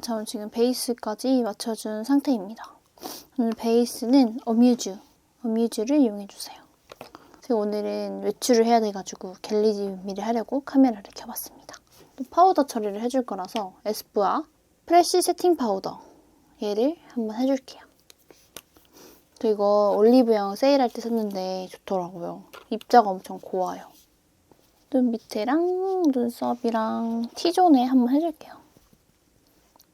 저는 지금 베이스까지 맞춰준 상태입니다. 오늘 베이스는 어뮤즈, 어뮤즈를 이용해주세요. 제가 오늘은 외출을 해야 돼가지고 겟레디 미를 하려고 카메라를 켜봤습니다. 또 파우더 처리를 해줄 거라서 에스쁘아 프레쉬 세팅 파우더 얘를 한번 해줄게요. 저 이거 올리브영 세일할 때 샀는데 좋더라고요. 입자가 엄청 고와요. 눈 밑에랑 눈썹이랑 T존에 한번 해줄게요.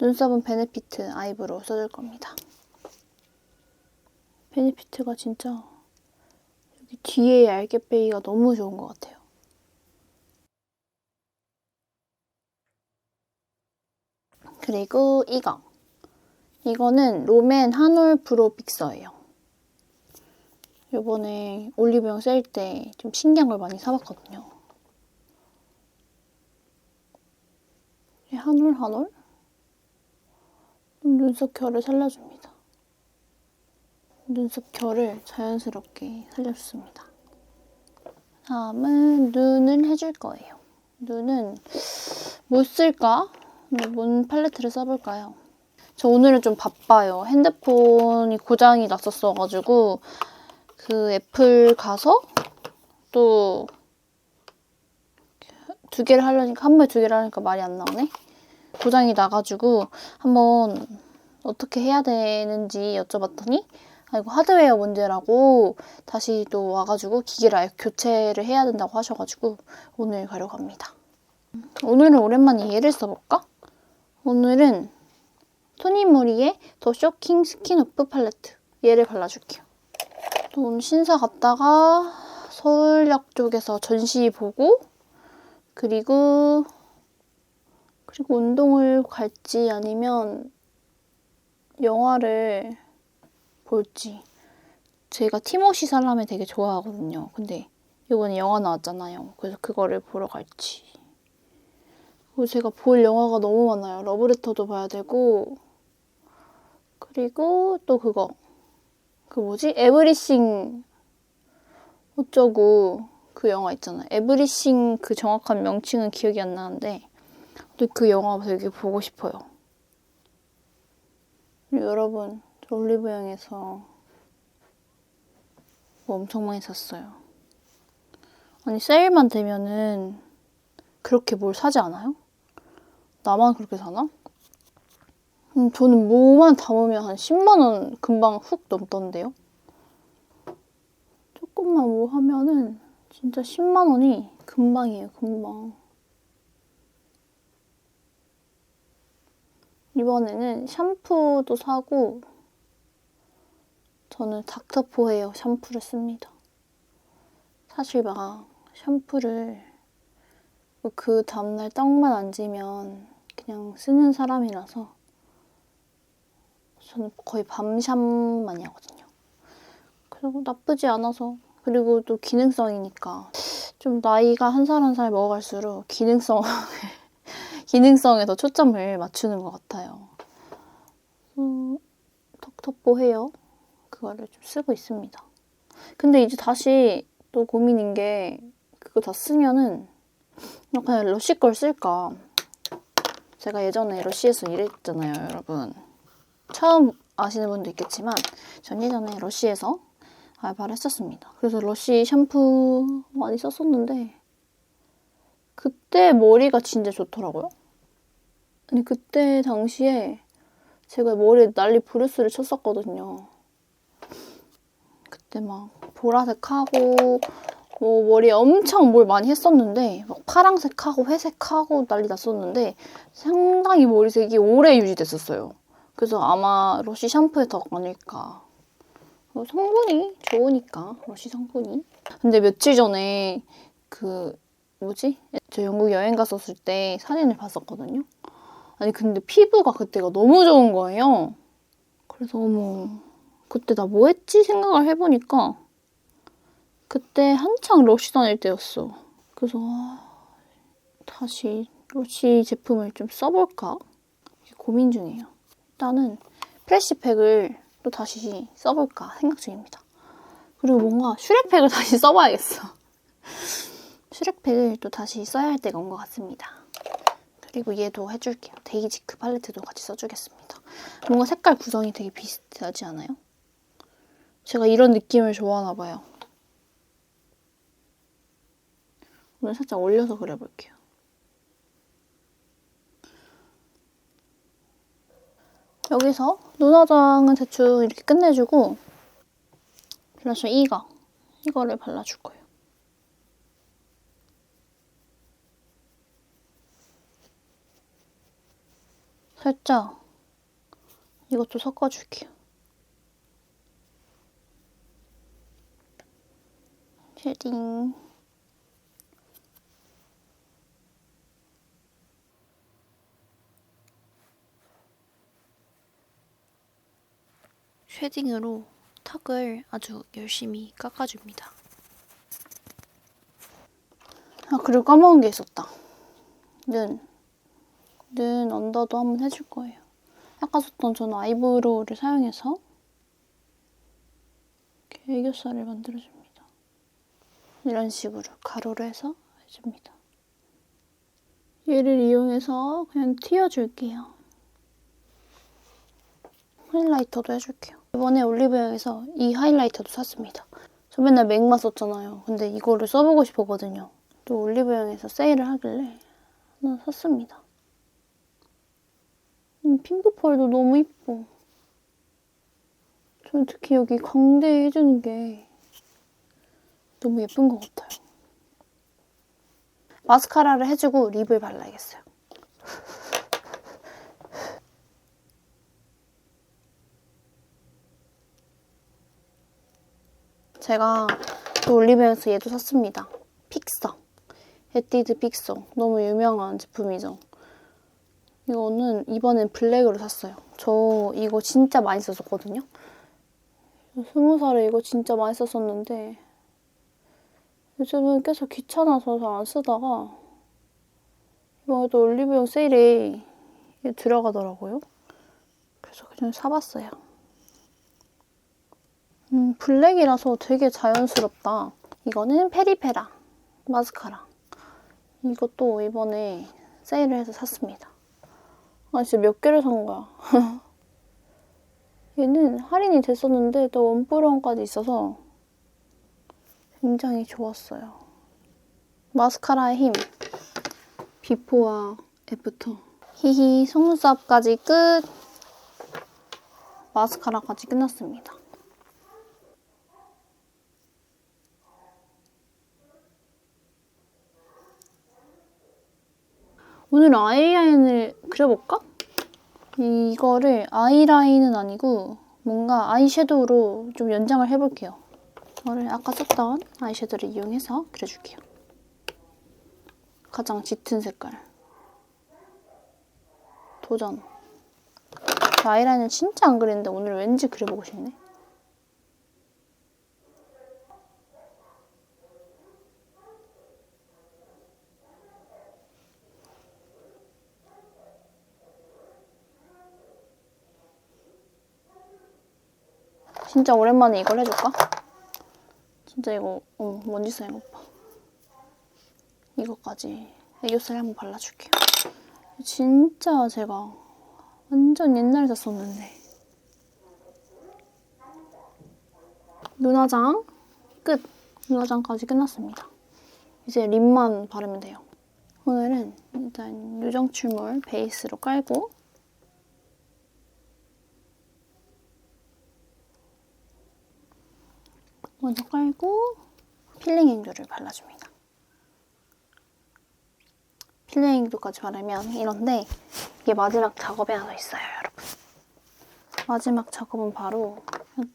눈썹은 베네피트 아이브로 써줄 겁니다. 베네피트가 진짜 여기 뒤에 얇게 빼기가 너무 좋은 것 같아요. 그리고 이거. 이거는 롬앤 한올 브로 픽서예요. 요번에 올리브영 셀때좀 신기한 걸 많이 사봤거든요. 이 한올 한올? 눈썹 결을 살려줍니다. 눈썹 결을 자연스럽게 살려줬습니다. 다음은 눈을 해줄 거예요. 눈은 뭐 쓸까? 네, 뭔 팔레트를 써볼까요? 저 오늘은 좀 바빠요. 핸드폰이 고장이 났었어가지고 그 애플 가서 또 두 개를 하려니까 한 번에 두 개를 하니까 말이 안 나오네. 고장이 나가지고 한번 어떻게 해야 되는지 여쭤봤더니 아 이거 하드웨어 문제라고 다시 또 와가지고 기계를 아예 교체를 해야 된다고 하셔가지고 오늘 가려고 합니다. 오늘은 오랜만에 얘를 써볼까? 오늘은 토니모리의 더 쇼킹 스킨오프 팔레트 얘를 발라줄게요. 또 오늘 신사 갔다가 서울역 쪽에서 전시 보고 그리고 그리고 운동을 갈지 아니면 영화를 볼지 제가 티모시 살라메 되게 좋아하거든요. 근데 이번에 영화 나왔잖아요. 그래서 그거를 보러 갈지 그리고 제가 볼 영화가 너무 많아요. 러브레터도 봐야 되고 그리고 또 그거 그 뭐지? 에브리싱 어쩌고 그 영화 있잖아요. 에브리싱 그 정확한 명칭은 기억이 안 나는데 근데 그 영화 되게 보고 싶어요. 여러분 저 올리브영에서 뭐 엄청 많이 샀어요. 아니 세일만 되면은 그렇게 뭘 사지 않아요? 나만 그렇게 사나? 음, 저는 뭐만 담으면 한 10만 원 금방 훅 넘던데요. 조금만 뭐 하면은 진짜 10만 원이 금방이에요, 금방. 이번에는 샴푸도 사고 저는 닥터포헤어 샴푸를 씁니다. 사실 막 샴푸를 그 다음날 떡만 안 지면 그냥 쓰는 사람이라서 저는 거의 밤샴 많이 하거든요. 그리고 나쁘지 않아서 그리고 또 기능성이니까 좀 나이가 한 살 한 살 먹어갈수록 기능성 기능성에 더 초점을 맞추는 것 같아요. 음, 턱턱보 헤어 그거를 좀 쓰고 있습니다. 근데 이제 다시 또 고민인 게 그거 다 쓰면은 그냥 러쉬 걸 쓸까? 제가 예전에 러쉬에서 일했잖아요, 여러분. 처음 아시는 분도 있겠지만 전 예전에 러쉬에서 알바를 했었습니다. 그래서 러쉬 샴푸 많이 썼었는데 그때 머리가 진짜 좋더라고요. 아니 그때 당시에 제가 머리에 난리 브루스를 쳤었거든요. 그때 막 보라색하고 뭐 머리에 엄청 뭘 많이 했었는데 막 파랑색하고 회색하고 난리 났었는데 상당히 머리색이 오래 유지됐었어요. 그래서 아마 러쉬 샴푸의 덕 아닐까. 어, 성분이 좋으니까 러쉬 성분이. 근데 며칠 전에 그 뭐지? 저 영국 여행 갔었을 때 사진을 봤었거든요. 아니 근데 피부가 그때가 너무 좋은 거예요. 그래서 어머 그때 나 뭐 했지 생각을 해보니까 그때 한창 러쉬 다닐 때였어. 그래서 아, 다시 러쉬 제품을 좀 써볼까 고민 중이에요. 일단은 프레쉬팩을 또 다시 써볼까 생각 중입니다. 그리고 뭔가 슈렉팩을 다시 써봐야겠어. 슈렉팩을 또 다시 써야 할 때가 온 것 같습니다. 그리고 얘도 해줄게요. 데이지크 팔레트도 같이 써주겠습니다. 뭔가 색깔 구성이 되게 비슷하지 않아요? 제가 이런 느낌을 좋아하나 봐요. 오늘 살짝 올려서 그려볼게요. 여기서 눈화장은 대충 이렇게 끝내주고 블러셔 이거 이거를 발라줄 거예요. 살짝 이것도 섞어줄게요. 쉐딩 쉐딩으로 턱을 아주 열심히 깎아줍니다. 아 그리고 까먹은 게 있었다. 눈. 눈 언더도 한번 해줄 거예요. 아까 썼던 저는 아이브로우를 사용해서 이렇게 애교살을 만들어줍니다. 이런 식으로 가로로 해서 해줍니다. 얘를 이용해서 그냥 튀어줄게요. 하이라이터도 해줄게요. 이번에 올리브영에서 이 하이라이터도 샀습니다. 저 맨날 맥만 썼잖아요. 근데 이거를 써보고 싶었거든요. 또 올리브영에서 세일을 하길래 하나 샀습니다. 음, 핑크 펄도 너무 이뻐. 저는 특히 여기 광대 해주는 게 너무 예쁜 것 같아요. 마스카라를 해주고 립을 발라야겠어요. 제가 또 올리브영에서 얘도 샀습니다. 픽서. 에뛰드 픽서. 너무 유명한 제품이죠. 이거는 이번엔 블랙으로 샀어요. 저 이거 진짜 많이 썼었거든요. 스무 살에 이거 진짜 많이 썼었는데 요즘은 계속 귀찮아서 잘 안 쓰다가 이번에 또 올리브영 세일에 들어가더라고요. 그래서 그냥 사봤어요. 음, 블랙이라서 되게 자연스럽다. 이거는 페리페라 마스카라. 이것도 이번에 세일을 해서 샀습니다. 아 진짜 몇 개를 산 거야. 얘는 할인이 됐었는데 또 원뿔원까지 있어서 굉장히 좋았어요. 마스카라의 힘. 비포와 애프터. 히히 속눈썹까지 끝. 마스카라까지 끝났습니다. 오늘 아이라인을 그려볼까? 이거를 아이라인은 아니고 뭔가 아이섀도우로 좀 연장을 해볼게요. 이거를 아까 썼던 아이섀도우를 이용해서 그려줄게요. 가장 짙은 색깔. 도전. 저 아이라인을 진짜 안 그리는데 오늘 왠지 그려보고 싶네. 진짜 오랜만에 이걸 해줄까? 진짜 이거 어, 먼지 쌓인 것 봐. 이거까지 애교살 한번 발라줄게요. 진짜 제가 완전 옛날에 샀었는데 눈화장 끝! 눈화장까지 끝났습니다. 이제 립만 바르면 돼요. 오늘은 일단 유정출몰 베이스로 깔고 먼저 깔고 필링 앵두를 발라줍니다. 필링 앵두까지 바르면 이런데 이게 마지막 작업이 하나 더 있어요, 여러분. 마지막 작업은 바로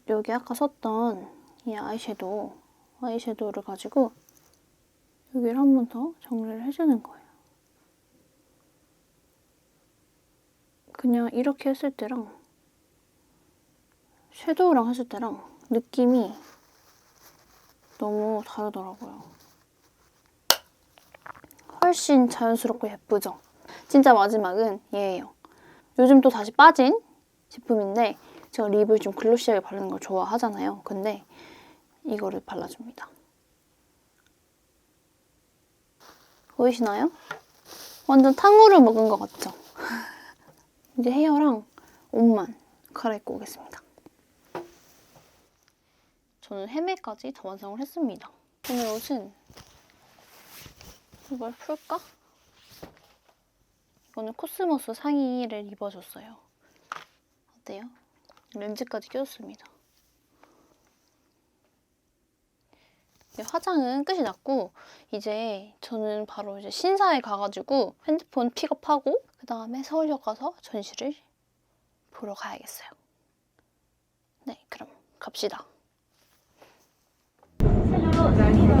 여기 아까 썼던 이 아이섀도우, 아이섀도우를 가지고 여기를 한 번 더 정리를 해주는 거예요. 그냥 이렇게 했을 때랑 섀도우랑 했을 때랑 느낌이 너무 다르더라고요. 훨씬 자연스럽고 예쁘죠? 진짜 마지막은 얘예요. 요즘 또 다시 빠진 제품인데 제가 립을 좀 글로시하게 바르는 걸 좋아하잖아요. 근데 이거를 발라줍니다. 보이시나요? 완전 탕후루 먹은 것 같죠? 이제 헤어랑 옷만 갈아입고 오겠습니다. 저는 헤매까지 다 완성을 했습니다. 오늘 옷은 이걸 풀까? 이거는 코스모스 상의를 입어줬어요. 어때요? 렌즈까지 껴줬습니다. 화장은 끝이 났고 이제 저는 바로 이제 신사에 가가지고 핸드폰 픽업하고 그 다음에 서울역 가서 전시를 보러 가야겠어요. 네, 그럼 갑시다. 做整。